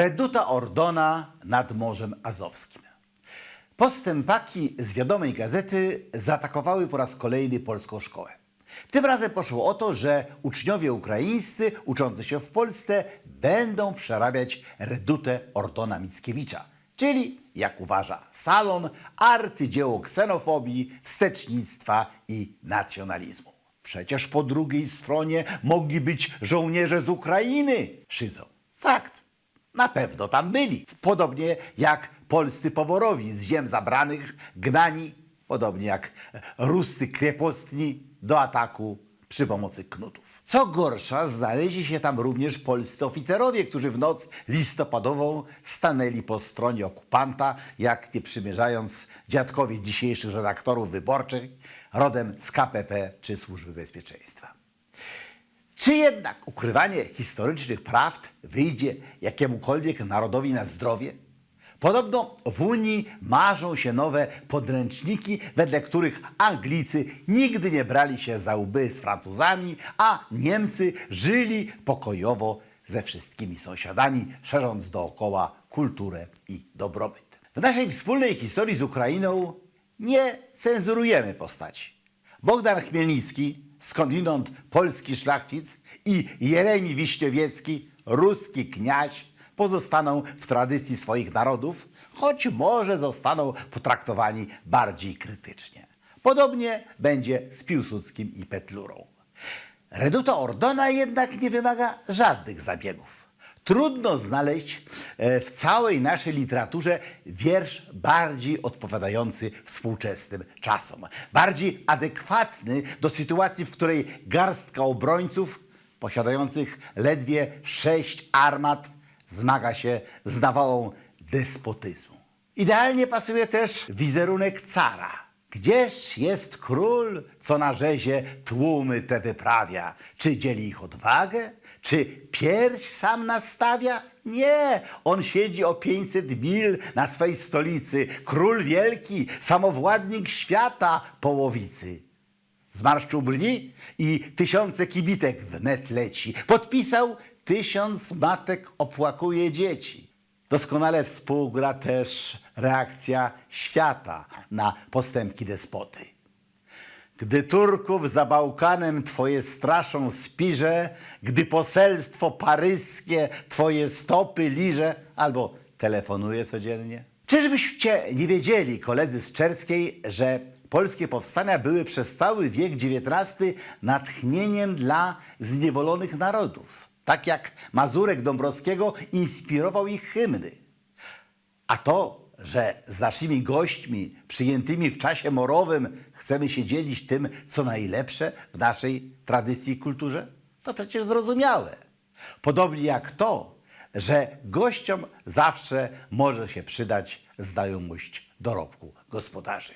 Reduta Ordona nad Morzem Azowskim. Postępaki z wiadomej gazety zaatakowały po raz kolejny polską szkołę. Tym razem poszło o to, że uczniowie ukraińscy uczący się w Polsce będą przerabiać redutę Ordona Mickiewicza, czyli, jak uważa Salon, arcydzieło ksenofobii, wstecznictwa i nacjonalizmu. Przecież po drugiej stronie mogli być żołnierze z Ukrainy, szydzą. Fakt. Na pewno tam byli. Podobnie jak polscy poborowi z ziem zabranych, gnani, podobnie jak ruscy krepostni do ataku przy pomocy knutów. Co gorsza, znaleźli się tam również polscy oficerowie, którzy w noc listopadową stanęli po stronie okupanta, jak nie przymierzając dziadkowie dzisiejszych redaktorów wyborczych, rodem z KPP czy Służby Bezpieczeństwa. Czy jednak ukrywanie historycznych prawd wyjdzie jakiemukolwiek narodowi na zdrowie? Podobno w Unii marzą się nowe podręczniki, wedle których Anglicy nigdy nie brali się za łby z Francuzami, a Niemcy żyli pokojowo ze wszystkimi sąsiadami, szerząc dookoła kulturę i dobrobyt. W naszej wspólnej historii z Ukrainą nie cenzurujemy postaci. Bogdan Chmielnicki, skądinąd polski szlachcic i Jeremi Wiśniewiecki, ruski kniaź, pozostaną w tradycji swoich narodów, choć może zostaną potraktowani bardziej krytycznie. Podobnie będzie z Piłsudskim i Petlurą. Reduta Ordona jednak nie wymaga żadnych zabiegów. Trudno znaleźć e, w całej naszej literaturze wiersz bardziej odpowiadający współczesnym czasom, bardziej adekwatny do sytuacji, w której garstka obrońców posiadających ledwie sześć armat zmaga się z nawałą despotyzmu. Idealnie pasuje też wizerunek cara. Gdzież jest król, co na rzezie tłumy te wyprawia? Czy dzieli ich odwagę? Czy pierś sam nastawia? Nie, on siedzi o 500 mil na swej stolicy. Król wielki, samowładnik świata połowicy. Zmarszczył brwi i tysiące kibitek wnet leci. Podpisał tysiąc matek opłakuje dzieci. Doskonale współgra też reakcja świata na postępki despoty. Gdy Turków za Bałkanem Twoje straszą spirze, gdy poselstwo paryskie Twoje stopy liże, albo telefonuje codziennie. Czyżbyście nie wiedzieli, koledzy z Czerskiej, że polskie powstania były przez cały wiek XIX natchnieniem dla zniewolonych narodów? Tak jak Mazurek Dąbrowskiego inspirował ich hymny. A to, że z naszymi gośćmi przyjętymi w czasie morowym chcemy się dzielić tym, co najlepsze w naszej tradycji i kulturze, to przecież zrozumiałe. Podobnie jak to, że gościom zawsze może się przydać znajomość dorobku gospodarzy.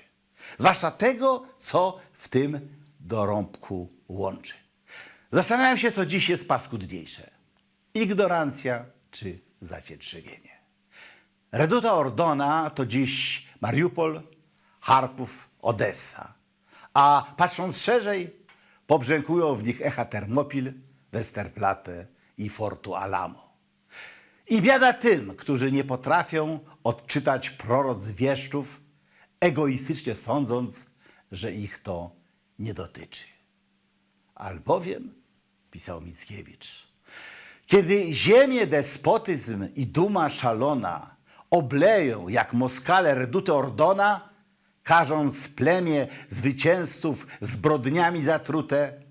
Zwłaszcza tego, co w tym dorobku łączy. Zastanawiam się, co dziś jest paskudniejsze. Ignorancja czy zacietrzewienie. Reduta Ordona to dziś Mariupol, Charków, Odessa. A patrząc szerzej, pobrzękują w nich echa Termopil, Westerplatte i Fortu Alamo. I biada tym, którzy nie potrafią odczytać proroc wieszczów, egoistycznie sądząc, że ich to nie dotyczy. Albowiem, pisał Mickiewicz, kiedy ziemię despotyzm i duma szalona obleją jak moskale reduty Ordona, karząc plemię zwycięzców zbrodniami zatrute,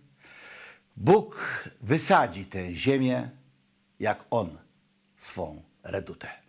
Bóg wysadzi tę ziemię, jak On swą redutę.